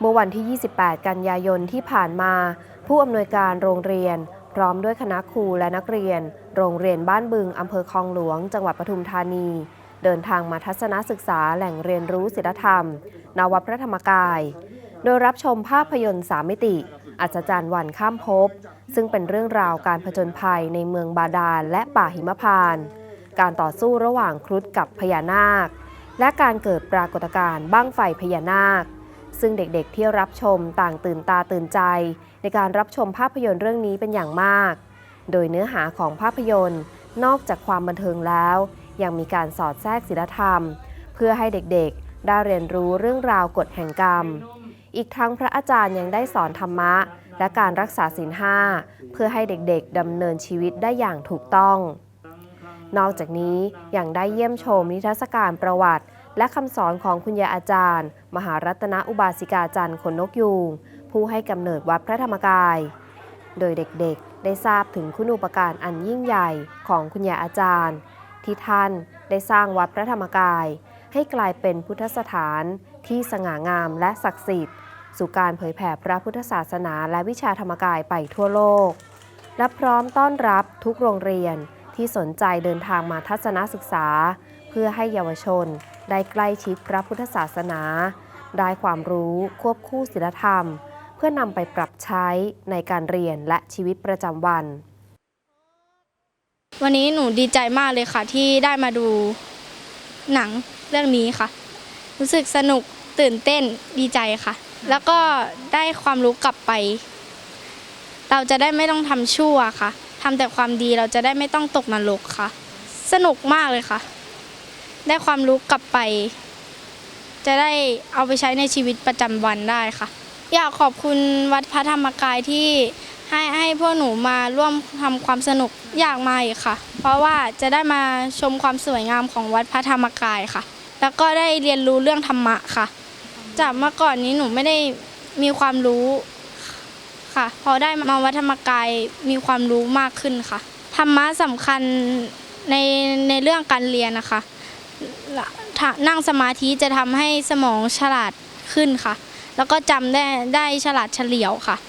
เมื่อวันที่ 28 กันยายนที่ผ่านมา ผู้อำนวยการโรงเรียน พร้อมด้วยคณะครูและนักเรียน โรงเรียนบ้านบึงอำเภอคลองหลวง จังหวัดปทุมธานี เดินทางมาทัศนศึกษาแหล่งเรียนรู้ศิลธรรม นวพระธรรมกาย โดยรับชมภาพยนตร์สามมิติ อัศจรรย์วันข้ามภพซึ่งเป็นเรื่องราวการผจญภัยในเมืองบาดาลและป่าหิมพานต์การต่อสู้ระหว่างครุฑกับพญานาค และการเกิดปรากฏการณ์บ้างไฟพญานาค ซึ่งเด็กๆที่รับชมต่างตื่นตาตื่นใจ ในการรับชมภาพยนตร์เรื่องนี้เป็นอย่างมาก โดยเนื้อหาของภาพยนตร์ นอกจากความบันเทิงแล้ว ยังมีการสอดแทรกศีลธรรม เพื่อให้เด็กๆ ได้เรียนรู้เรื่องราวกฎแห่งกรรม อีกทั้งพระอาจารย์ยังได้สอนธรรมะ และการรักษาศีลห้าเพื่อให้เด็กๆดำเนินชีวิตได้อย่างถูกต้อง นอกจากนี้ยังได้เยี่ยมชมนิทรรศการประวัติ และคำสอนของคุณยายอาจารย์ มหารัตนอุบาสิกาจันทร์ขนนกยูงผู้ให้กำเนิดวัดพระธรรมกาย โดยเด็กๆ ได้ทราบถึงคุณูปการอันยิ่งใหญ่ของคุณยายอาจารย์ ที่ท่านได้สร้างวัดพระธรรมกาย ให้กลายเป็นพุทธสถานที่สง่างามและศักดิ์สิทธิ์ สู่การเผยแผ่พระพุทธศาสนาและวิชาธรรมกายไปทั่วโลก และพร้อมต้อนรับทุกโรงเรียนที่สนใจเดินทางมาทัศนศึกษา เพื่อให้เยาวชน ได้ใกล้ชิดพระพุทธศาสนา ได้ความรู้ควบคู่ศีลธรรม เพื่อนำไปปรับใช้ในการเรียนและชีวิตประจำวัน วันนี้หนูดีใจมากเลยค่ะที่ได้มาดูหนังเรื่องนี้ค่ะ รู้สึกสนุกตื่นเต้นดีใจค่ะ แล้วก็ได้ความรู้กลับไป เราจะได้ไม่ต้องทำชั่วค่ะทำแต่ความดีเราจะได้ไม่ต้องตกนรกค่ะ สนุกมากเลยค่ะ ได้ความรู้กลับไป จะได้เอาไปใช้ในชีวิตประจำวันได้ค่ะ อยากขอบคุณวัดพระธรรมกายที่ให้ให้พวกหนูมาร่วมทำความสนุกอยากมาอีกค่ะ เพราะว่าจะได้มาชมความสวยงามของวัดพระธรรมกายค่ะ แล้วก็ได้เรียนรู้เรื่องธรรมะค่ะ จากเมื่อก่อนนี้หนูไม่ได้มีความรู้ค่ะ พอได้มาวัดธรรมกายมีความรู้มากขึ้นค่ะธรรมะสำคัญในในเรื่องการเรียนนะคะ นั่งสมาธิจะทำให้สมองฉลาดขึ้นค่ะ แล้วก็จำได้ได้ฉลาดเฉลียวค่ะ